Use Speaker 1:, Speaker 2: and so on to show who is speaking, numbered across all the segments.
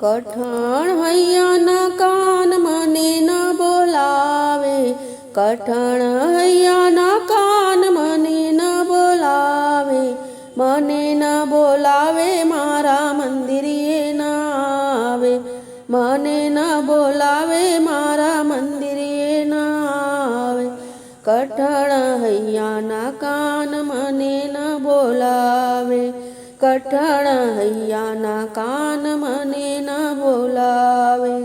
Speaker 1: કઠણ હૈયાના કાન મને ન બોલાવે. કઠણ હૈયાના કાન મને ન બોલાવે. મને ન બોલાવે મારા મંદિરે ન આવે. મને ન બોલાવે મારા મંદિરે ન આવે. કઠણ હૈયાના કાન મને ન બોલાવે. કઠણ હૈયાના કાન મને ન બોલાવે.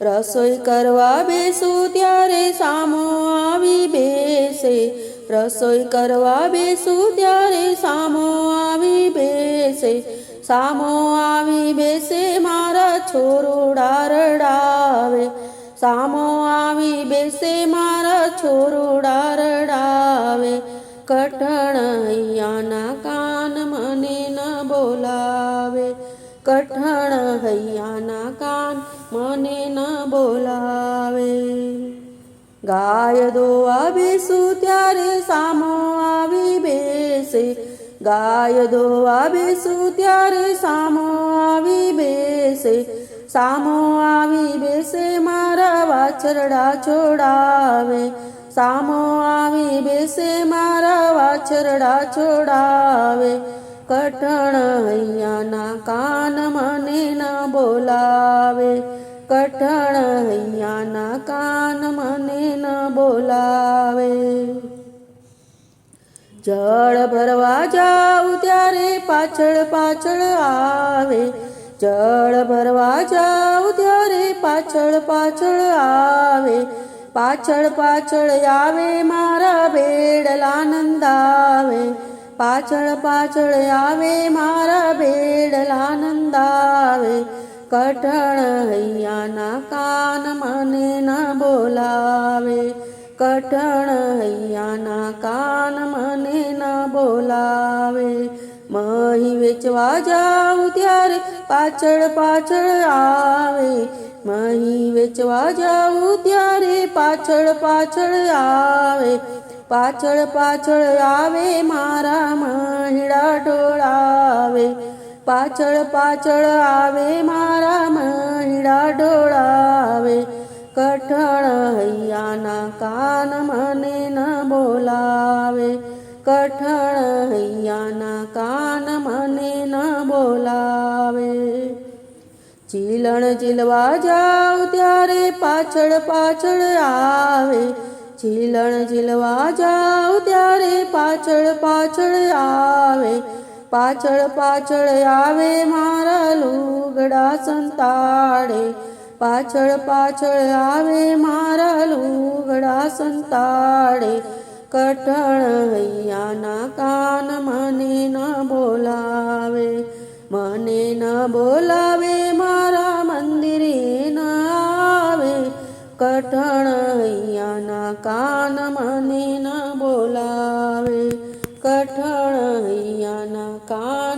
Speaker 1: રસોઈ કરવા બેસું ત્યારે સામો આવી બેસે. રસોઈ કરવા બેસું ત્યારે સામો આવી બેસે. સામો આવી બેસે મારા છોરો ડારડાવે. સામો આવી બેસે મારા છોરો ડારડાવે. કઠણ હૈયાના કાન કઠણ હૈયાના કાન મને ન બોલાવે. ગાય દો આવીશું ત્યારે સામો આવી બેસે. ગાય દો આવીશું ત્યારે સામો આવી બેસે. સામો આવી બેસે મારા વાછરડા છોડાવે. સામો આવી બેસે મારા વાછરડા છોડાવે. કઠણ હૈયાના કાન મને ન બોલાવે. કઠણ હૈયાના કાન મને ન બોલાવે. જળ ભરવા જાઉં ત્યારે પાછળ પાછળ આવે. જળ ભરવા જાઉં ત્યારે પાછળ પાછળ આવે. પાછળ પાછળ આવે મારા બેડલા નંદાવે. પાછળ પાછળ આવે મારા બેડલા નંદાવે કઠણ હૈયાના કાન મને ન બોલાવે કઠણ હૈયાના કાન મને ન બોલાવે મહી વેચવા જાઉં ત્યારે પાછળ પાછળ આવે મહી વેચવા જાઉં ત્યારે પાછળ પાછળ આવે પાછળ પાછળ આવે, મારા મહિડા ઢોળાવે. પાછળ પાછળ આવે, મારા મહિડા ઢોળાવે. કઠણ હૈયાના કાન મને ન બોલાવે. કઠણ હૈયાના કાન મને ન બોલાવે. ચીલણ ચીલવા જાઉં ત્યારે પાછળ પાછળ આવે. ચીલણ ચીલવા જાઉં ત્યારે પાછળ પાછળ આવે, પાછળ પાછળ આવે મારા લુગડા સંતાડે. પાછળ પાછળ આવે મારા લુગડા સંતાડે. કઠણ હૈયાના કાન મને ન બોલાવે, મને ન બોલાવે મારા કઠણ હૈયાના કાન મને ન બોલાવે. કઠણ હૈયાના કાન